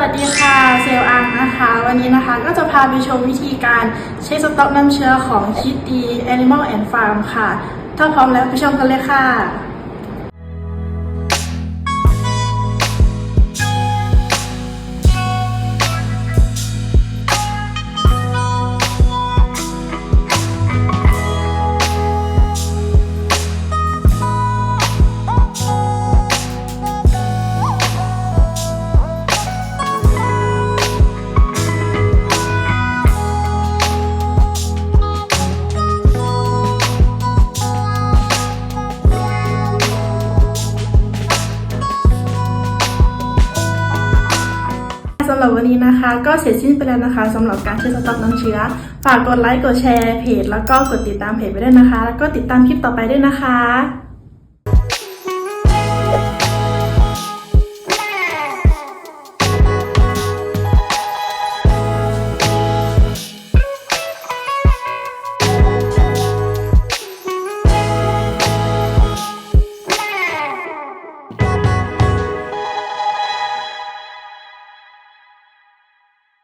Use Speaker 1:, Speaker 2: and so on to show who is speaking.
Speaker 1: วัสดีค่ะเซลล์อังนะคะ วันนี้นะคะก็จะพาไปชมวิธีการเช็คสต็อกน้ำเชื้อของคิดดี Animal and Farm ค่ะ ถ้าพร้อมแล้วไปชมกันเลยค่ะ สำหรับวันนี้นะคะ ก็เสร็จสิ้นไปแล้วนะคะสำหรับการเช็คสต็อกน้ำเชื้อ ฝากกดไลค์กดแชร์เพจ แล้วก็กดติดตามเพจไปด้วยนะคะ แล้วก็ติดตามคลิปต่อไปด้วยนะคะ